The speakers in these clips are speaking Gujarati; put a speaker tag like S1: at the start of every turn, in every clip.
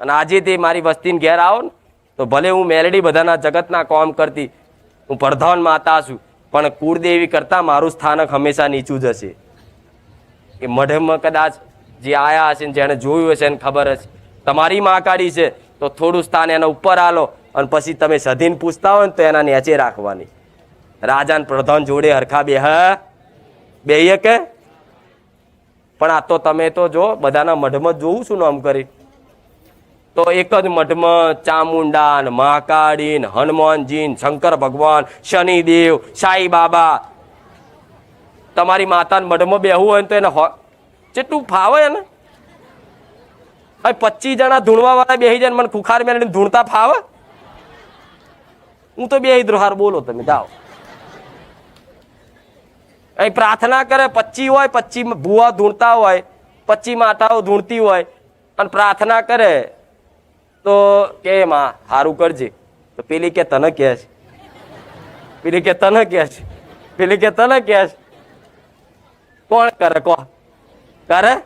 S1: અને આજે તે મારી વસ્તીને ઘેર આવો ને, તો ભલે હું મેલડી બધાના જગતના કોમ કરતી, હું પ્રધાન માતા છું, પણ કુળદેવી કરતાં મારું સ્થાનક હંમેશા નીચું જ હશે. એ મઢમાં કદાચ જે આયા હશે ને જેણે જોયું હશે એને ખબર હશે. તમારી માં કાઢી છે, તો થોડું સ્થાન એના ઉપર આલો અને પછી તમે સધીને પૂછતા હોય ને તો એના નીચે રાખવાની. રાજાને પ્રધાન જોડે હરખા બે, હા? બે કે પણ આ તો તમે તો જો બધાના મઢમાં જોઉં છું ને આમ કરી તો એક જ મઠમાં ચામુંડા ને મહાકાળી ને હનુમાનજી શંકર ભગવાન, શનિદેવ, સાઈ બાબા. તમારી માતાને મઢમાં બેહવું હોય તો એને જેટલું ફાવે ને હવે પચીસ જણા ધૂણવા વાળા બેસી જાય મને ખુખાર મેળવીને ધૂણતા ફાવે? હું તો બે દ્રોહાર બોલો તમે, જાઓ. અહીં પ્રાર્થના કરે પચ્ચી હોય પચ્ચી ભૂવા ધૂણતા હોય પચ્ચી માતાઓ ધૂણતી હોય, અને પ્રાર્થના કરે તો કે માં સારું કરજે. તો પેલી કે, તને કહે છે. પેલી કે, તને કહે છે. પેલી કે, તને કહે છે. કોણ કરે, કો? કરે?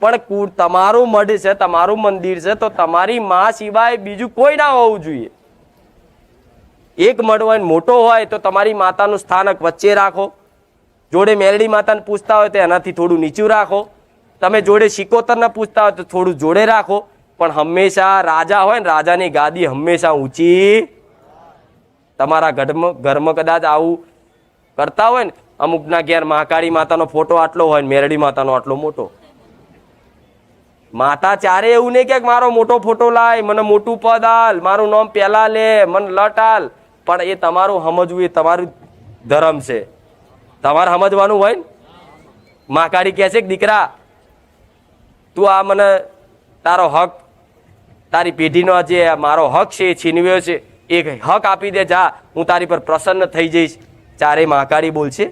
S1: પણ તમારું મઢ છે, તમારું મંદિર છે, તો તમારી માં સિવાય બીજું કોઈ ના હોવું જોઈએ. એક મઢ હોય મોટો હોય, તો તમારી માતાનું સ્થાનક વચ્ચે રાખો. જોડે મેલડી માતાને પૂછતા હોય તો એનાથી થોડું નીચું રાખો. તમે જોડે શિકોતરને પૂછતા હોય તો થોડું જોડે રાખો. પણ હંમેશા રાજા હોય ને રાજાની ગાદી હંમેશા ઊંચી. તમારા ઘરમાં ઘરમાં કદાચ આવું કરતા હોય ને, અમુકના ઘેર મહાકાળી માતાનો ફોટો આટલો હોય ને, મેરડી માતાનો આટલો મોટો. માતા ચારે એવું નહીં કે મારો મોટો ફોટો લાય, મને મોટું પદ આલ, મારું નામ પહેલા લે, મને લટ આલ. પણ એ તમારું સમજવું, એ તમારું ધર્મ છે. તમારે સમજવાનું હોય ને? મહાકાળી કહે છે કે, દીકરા, તું આ મને તારો હક તારી પેઢીનો જે મારો હક છે એ છીનવ્યો છે, એ હક આપી દે, જા, હું તારી પર પ્રસન્ન થઈ જઈશ. ચારે મહાકાળી બોલશે.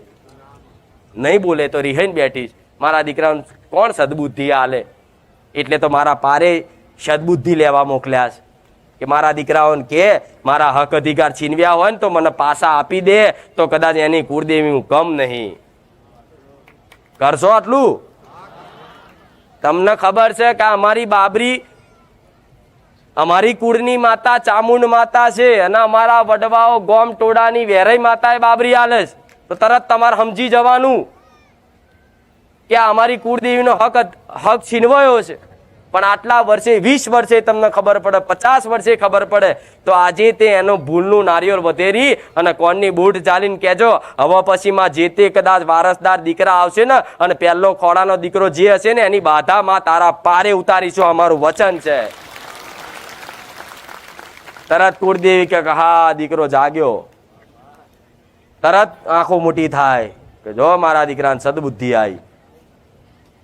S1: નહીં બોલે તો રિહાઈને બેઠીશ મારા દીકરાને કોણ સદબુદ્ધિ આલે? એટલે તો મારા પારે સદબુદ્ધિ લેવા મોકલ્યા છે. કે મારા દીકરાઓને કે, મારા હક અધિકાર છીનવ્યા હોય ને તો મને પાસા આપી દે, તો કદાચ એની કુળદેવી હું કમ નહીં. કરશો આટલું? તમને ખબર છે કે અમારી બાબરી અમારી કુળની માતા ચામુંડ માતા છે અને અમારા વડવાઓ ગોમ ટોડાની વેરાઈ માતાએ બાબરી આલે છે. તો તરત તમારે સમજી જવાનું કે અમારી કુળદેવીનો હક હક છીનવાયો છે. પણ આટલા વર્ષે, વીસ વર્ષે તમને ખબર પડે, પચાસ વર્ષે ખબર પડે, તો આજે તે એનો ભૂલનું નારિયેળ વધેરી અને કોણની બૂટ ચાલીને કહેજો, હવે પછીમાં જે તે કદાચ વારસદાર દીકરા આવશે ને, અને પહેલો ખોડાનો દીકરો જે હશે ને, એની બાધામાં તારા પારે ઉતારીશું, અમારું વચન છે. તરત કુળદેવી કે હા, દીકરો જાગ્યો. તરત આંખો મોટી થાય કે, જો મારા દીકરાને સદબુદ્ધિ આવી.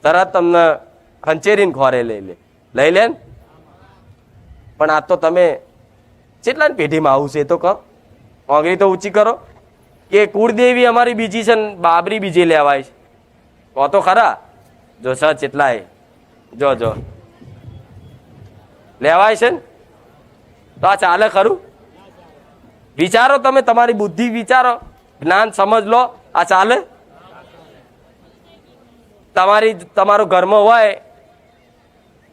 S1: તરત તમને ખંચેરીને ખોરે લઈ લે. લઈ લે પણ આ તો તમે કેટલા પેઢીમાં આવું છે એ તો કહો. ઓગળી તો ઊંચી કરો. કે કુળદેવી અમારી બીજી છે ને, બાબરી બીજી લેવાય છે. કહો તો ખરા. જો સચ એટલાય. જો જો. લેવાય છે ને? તો આ ચાલે ખરું? વિચારો તમે, તમારી બુદ્ધિ વિચારો, જ્ઞાન સમજ લો, આ ચાલે? તમારી, તમારો ઘરમાં હોય,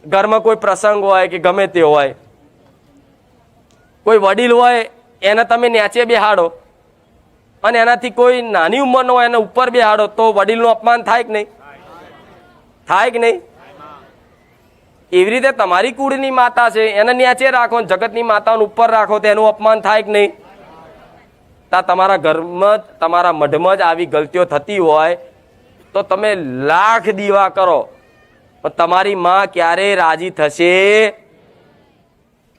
S1: ઘરમાં કોઈ પ્રસંગ હોય કે ગમે તે હોય, કોઈ વડીલ હોય, એને તમે નેચે બેહાડો. અને એનાથી કોઈ નાની ઉંમરનો હોય, એને ઉપર બેહાડો, તો વડીલનું અપમાન થાય કે નહીં? થાય કે નહીં? એવી રીતે તમારી કુળની માતા છે, એને નીચે રાખો જગતની માતાઓને ઉપર રાખો તો એનું અપમાન થાય કે નહીં? તા તમારા ઘરમાં તમારા મઢમાં જ આવી ગલતીઓ થતી હોય, તો તમે લાખ દીવા કરો. પણ તમારી માં ક્યારે રાજી થશે?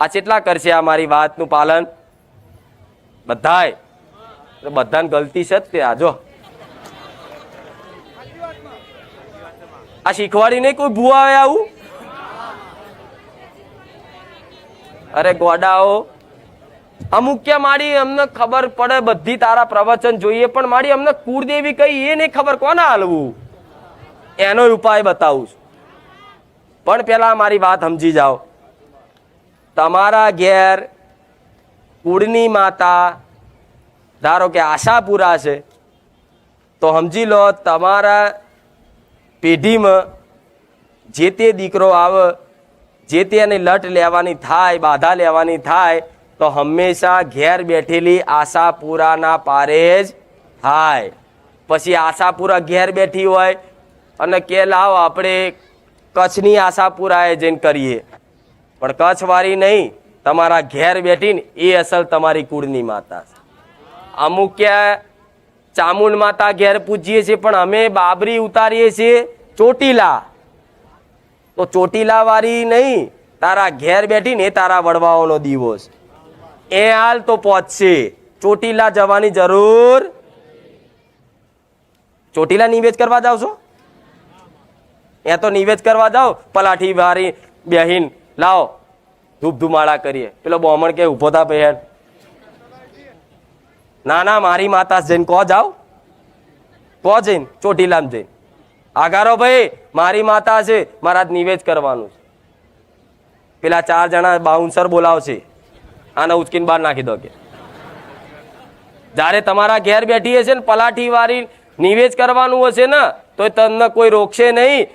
S1: આ કેટલા કરશે આ મારી વાતનું પાલન? બધાય. બધાને ગલતી છે તે, આ જો. આ શીખવાડી નહીં કોઈ ભૂ આવે આવું? અરે ગોડાઓ, અમુક ક્યાં માડી અમને ખબર પડે બધી તારા પ્રવચન જોઈએ, પણ માડી અમને કુળદેવી કઈ એ નહીં ખબર કોને હાલવું? એનો ઉપાય બતાવું છું. પણ પેલા મારી વાત સમજી જાઓ. તમારા ઘેર કુળની માતા, ધારો કે આશાપુરા છે, તો સમજી લો તમારા પેઢીમાં જે તે દીકરો આવે જે તેની લટ લેવાની થાય, બાધા લેવાની થાય, તો હંમેશા ઘેર બેઠેલી આશાપુરાના પારે જ થાય. પછી આશાપુરા ઘેર બેઠી હોય અને કે લાવ આપણે કચ્છની આશાપુરાએ જઈને કરીએ. પણ કચ્છવાળી નહીં, તમારા ઘેર બેઠીને એ અસલ તમારી કુળની માતા છે. અમુક ક્યાં ચામુંડ માતા ઘેર પૂજીએ છીએ, પણ અમે બાબરી ઉતારીએ છીએ ચોટીલા. તો ચોટીલા વાળી નહીં, તારા ઘેર બેઠીને તારા વડવાઓનો દીવો છે એ હાલ તો પહોંચશે ચોટીલા જવાની જરૂર ચોટીલા નિવેદ કરવા જાવ છો? એ તો નિવેદ કરવા જાઓ પલાઠી વારી બેહીન, લાવો ધૂપ ધુમાડા કરીએ. પેલો બોમણ કે ઊભો થા બહેન. ના ના, મારી માતા જઈને કહો જાઓ કહો જઈને, ચોટીલામાં જઈને. આગારો ભાઈ, મારી માતા છે, મારા નિવેદ કરવાનું છે. પેલા ચાર જણા બાઉન્સર બોલાવશે. આને ઉચકીને બહાર નાખી દો કે. જ્યારે તમારા ઘેર બેઠી હશે ને પલાઠી વાળી નિવેદ કરવાનું હશે ને તો તમને કોઈ રોકશે નહીં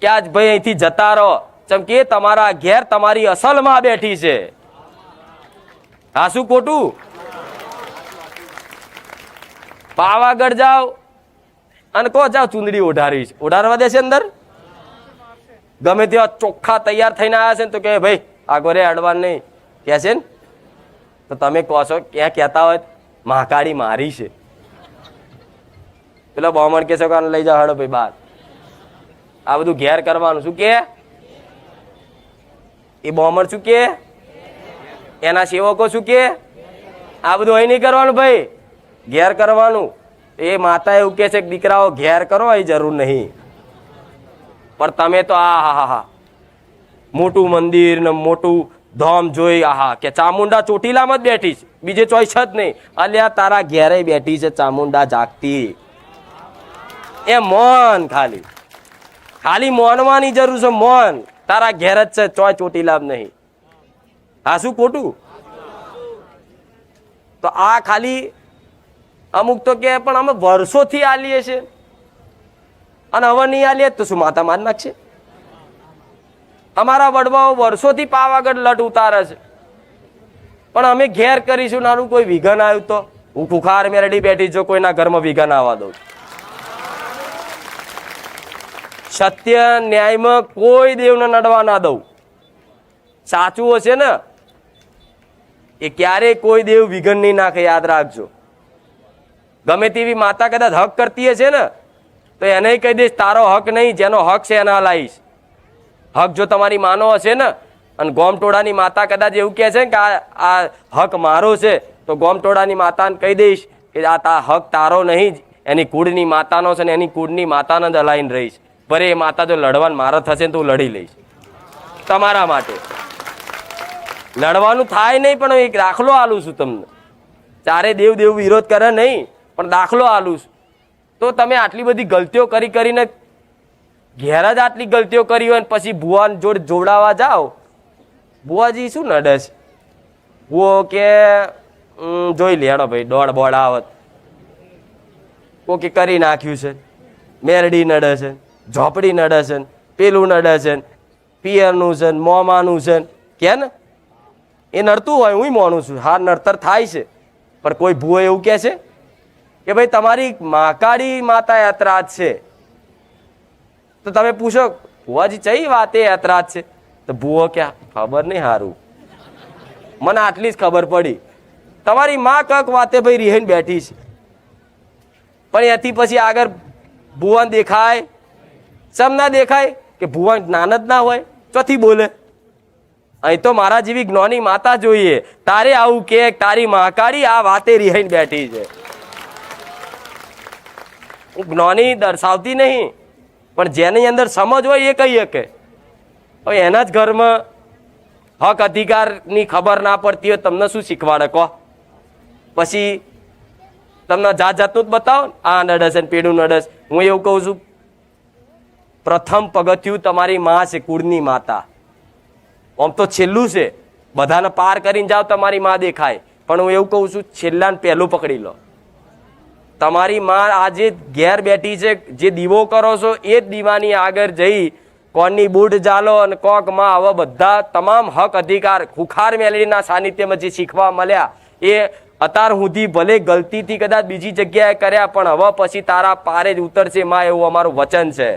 S1: કે આજ ભાઈ અહીંથી જતા રહો. ચમ કે તમારા ઘેર તમારી અસલમાં બેઠી છે. હા શું ખોટું? પાવાગઢ જાઓ. અને કહો જાઓ ચુંદડી ઓઢારી છે ઓઢારવા દેશે અંદર? ગમે તેવા ચોખ્ખા તૈયાર થઈને આવ્યા છે ને તો કે ભાઈ આગો અડવા નહીં. કહે છે ને? તો તમે કહો છો, ક્યાં કહેતા હોય મહાકાળી મારી છે. પેલો બોમણ કહેશો કે લઈ જાઓ હડો ભાઈ, બહાર. આ બધું ઘેર કરવાનું. શું કે એ બોમણ શું કે એના સેવકો શું કે આ બધું અહીં નહીં કરવાનું ભાઈ. ઘેર કરવાનું. એ માતા એવું કે છે કે દીકરાઓ ઘેર કરો, એ જરૂર નહીં. પણ તમે તો આ હા હા હા. મોટું મંદિર ને મોટું ધોમ જોઈ આહા કે ચામુંડા ચોટીલામાં જ બેઠી છે. બીજે ચોઈસ જ નહીં. અલ્યા, તારા ઘેરે બેઠી છે ચામુંડા જાગતી. એ મોન ખાલી. ખાલી મોનવાની જરૂર છે, મોન. તારા ઘેર જ છે, ચોય ચોટીલામ નહીં. હા, શું ખોટું? તો આ ખાલી અમુક તો કે પણ અમે વર્ષોથી આલીએ છે અને હવે નહીં આલીએ તો શું માતા માર નાખશે? અમારા વડવાઓ વર્ષોથી પાવાગઢ લટ ઉતારે છે. પણ અમે ઘેર કરીશું નાનું કોઈ વિઘન આવ્યું તો? હું ખુખાર મેરડી બેઠી, જો કોઈના ઘરમાં વિઘન આવવા દઉં. સત્ય ન્યાયમાં કોઈ દેવને નડવા ના દઉં. સાચું હશે ને? એ ક્યારેય કોઈ દેવ વિઘન નહીં નાખે, યાદ રાખજો. ગમે તેવી માતા કદાચ હક કરતી હશે ને, તો એને કહી દઈશ, તારો હક નહીં, જેનો હક છે એના લાવીશ હક જો તમારી માનો હશે ને, અને ગોમટોળાની માતા કદાચ એવું કહે છે કે આ આ હક મારો છે, તો ગોમટોળાની માતાને કહી દઈશ કે આ તા, હક તારો નહીં જ, એની કુળની માતાનો છે ને, એની કુળની માતાને જ અલાઈને રહીશ. ભલે એ માતા જો લડવાનું મારો થશે ને, તો હું લડી લઈશ. તમારા માટે. લડવાનું થાય નહીં, પણ એક દાખલો આલું છું તમને. ચારે દેવ દેવ વિરોધ કરે નહીં. પણ દાખલો આલું તો તમે આટલી બધી ગલતીઓ કરી કરીને ઘેર જ આટલી ગલતીઓ કરી હોય ને પછી ભુવા જોડે જોડાવા જાઓ. ભુવાજી શું નડે છે? ભુવો કે જોઈ લે ભાઈ, દોડ બોડ આવત ઓકે કરી નાખ્યું છે. મેરડી નડે છે, ઝોપડી નડે છે, પેલું નડે છે, પિયરનું છે, મોમાનું છે. કે ને? એ નડતું હોય હું મોનું છું. હા નડતર થાય છે. પણ કોઈ ભૂવો એવું કહે છે? કે ભાઈ તમારી મહાકાળી માતા યાત્રાજ છે. તો તમે પૂછો, ભુવાજી, ચઈ વાતે યાત્રાજ છે? તો ભૂવો ક્યાં? ખબર નહીં સારું મને આટલી જ ખબર પડી. તમારી માં કક વાતે ભાઈ રિહેન બેઠી છે. પણ એથી પછી આગળ ભુવન દેખાય ચમ ના દેખાય કે ભુવન જ્ઞાન જ ના હોય, ચોથી બોલે, અહીં તો મારા જેવી જ્ઞાની માતા જોઈએ. તારે આવું કે, તારી મહાકાળી આ વાતે રિહાઈને બેઠી છે. જ્ઞાની દર્શાવતી નહીં. પણ જેની અંદર સમજ હોય એ કહી શકે. હવે એના જ ઘરમાં હક અધિકારની ખબર ના પડતી હોય તમને શું શીખવાડે કહો. પછી તમને જાત જાતનું જ બતાવો આ નડસ ને પેડું નડસ હું એવું કહું છું, પ્રથમ પગથિયું તમારી માં છે, કુળની માતા. આમ તો છેલ્લું છે. બધાને પાર કરીને જાઓ, તમારી માં દેખાય. પણ હું એવું કહું છું, છેલ્લાને પહેલું પકડી લો. તમારી માં આજે ઘેર બેઠી છે, જે દીવો કરો છો, એ જ દીવાની આગળ જઈ કોની બૂટ જાલો અને કોકમાં હવે બધા તમામ હક, અધિકાર ખુખાર મેલેડીના સાનિધ્યમાં જે શીખવા મળ્યા, એ અત્યાર સુધી ભલે ગલતીથી કદાચ બીજી જગ્યાએ કર્યા, પણ હવે પછી તારા પારે જ ઉતરશે માં એવું અમારું વચન છે.